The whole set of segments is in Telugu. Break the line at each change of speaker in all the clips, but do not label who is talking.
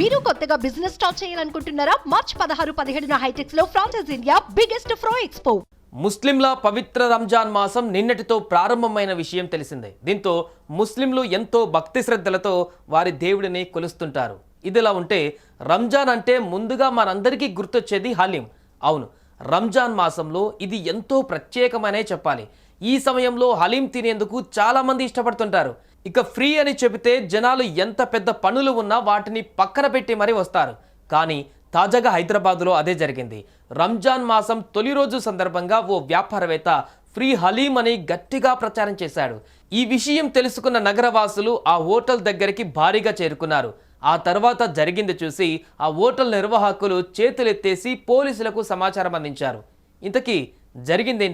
మీరు కొత్తగా బిజినెస్ స్టార్ట్ చేయాలనుకుంటున్నారా? మార్చ్ పదహారు పదిహేడున హైటెక్స్లో ఫ్రాన్సెస్ ఇండియా బిగ్గెస్ట్ ఫ్రో ఎక్స్పో
ముస్లింల పవిత్ర రంజాన్ మాసం నిన్నటితో ప్రారంభమైన విషయం తెలిసిందే. దీంతో ముస్లింలు ఎంతో భక్తి శ్రద్ధలతో వారి దేవుడిని కొలుస్తుంటారు. ఇదిలా ఉంటే రంజాన్ అంటే ముందుగా మనందరికీ గుర్తొచ్చేది హలీం. అవును రంజాన్ మాసంలో ఇది ఎంతో ప్రత్యేకమనే చెప్పాలి. ఈ సమయంలో హలీం తినేందుకు చాలా మంది ఇష్టపడుతుంటారు. ఇక ఫ్రీ అని చెబితే జనాలు ఎంత పెద్ద పనులు ఉన్నా వాటిని పక్కన పెట్టి మరీ వస్తారు. కానీ తాజాగా హైదరాబాద్లో అదే జరిగింది. రంజాన్ మాసం తొలి రోజు సందర్భంగా ఓ వ్యాపారవేత్త ఫ్రీ హలీం అని గట్టిగా ప్రచారం చేశాడు. ఈ విషయం తెలుసుకున్న నగరవాసులు ఆ హోటల్ దగ్గరికి భారీగా చేరుకున్నారు. ఆ తర్వాత జరిగింది చూసి ఆ హోటల్ నిర్వాహకులు చేతులెత్తేసి పోలీసులకు సమాచారం అందించారు. ఇంతకీ జరిగింది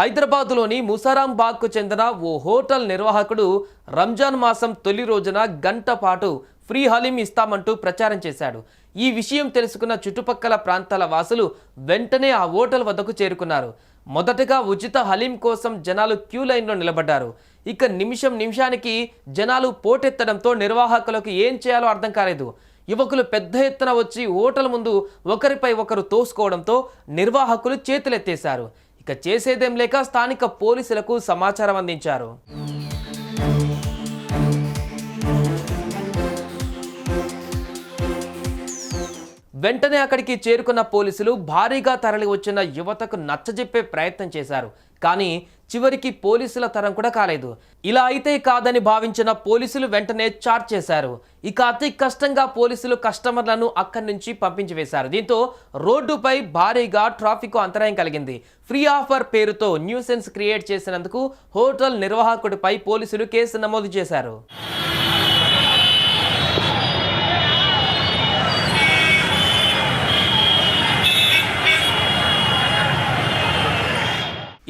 హైదరాబాద్లోని హైదరాబాద్లోని ముసారాంబాగ్కు చెందిన ఓ హోటల్ నిర్వాహకుడు రంజాన్ మాసం తొలి రోజున గంట పాటు ఫ్రీ హలీం ఇస్తామంటూ ప్రచారం చేశాడు. ఈ విషయం తెలుసుకున్న చుట్టుపక్కల ప్రాంతాల వాసులు వెంటనే ఆ హోటల్ వద్దకు చేరుకున్నారు. మొదటగా ఉచిత హలీం కోసం జనాలు క్యూ లైన్లో నిలబడ్డారు. ఇక నిమిషం నిమిషానికి జనాలు పోటెత్తడంతో నిర్వాహకులకు ఏం చేయాలో అర్థం కాలేదు. యువకులు పెద్ద ఎత్తున వచ్చి హోటల్ ముందు ఒకరిపై ఒకరు తోసుకోవడంతో నిర్వాహకులు చేతులెత్తేశారు. ఇక చేసేదేం లేక స్థానిక పోలీసులకు సమాచారం అందించారు. వెంటనే అక్కడికి చేరుకున్న పోలీసులు భారీగా తరలి వచ్చిన యువతకు నచ్చజెప్పే ప్రయత్నం చేశారు. కానీ చివరికి పోలీసుల తరం కూడా కాలేదు. ఇలా అయితే కాదని భావించిన పోలీసులు వెంటనే చార్జ్ చేశారు. ఇక అతి కష్టంగా పోలీసులు కస్టమర్లను అక్కడి నుంచి పంపించి వేశారు. దీంతో రోడ్డుపై భారీగా ట్రాఫిక్ అంతరాయం కలిగింది. ఫ్రీ ఆఫర్ పేరుతో న్యూసెన్స్ క్రియేట్ చేసినందుకు హోటల్ నిర్వాహకుడిపై పోలీసులు కేసు నమోదు చేశారు.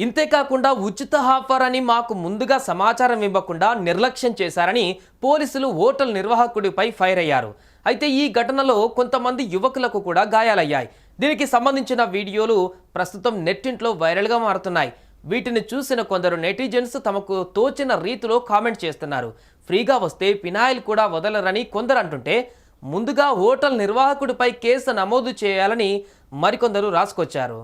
ఇంతేకాకుండా ఉచిత ఆఫర్ అని మాకు ముందుగా సమాచారం ఇవ్వకుండా నిర్లక్ష్యం చేశారని పోలీసులు హోటల్ నిర్వాహకుడిపై ఫైర్ అయ్యారు. అయితే ఈ ఘటనలో కొంతమంది యువకులకు కూడా గాయాలయ్యాయి. దీనికి సంబంధించిన వీడియోలు ప్రస్తుతం నెట్టింట్లో వైరల్గా మారుతున్నాయి. వీటిని చూసిన కొందరు నెటిజన్స్ తమకు తోచిన రీతిలో కామెంట్ చేస్తున్నారు. ఫ్రీగా వస్తే ఫినాయిల్ కూడా వదలరని కొందరు అంటుంటే ముందుగా హోటల్ నిర్వాహకుడిపై కేసు నమోదు చేయాలని మరికొందరు రాసుకొచ్చారు.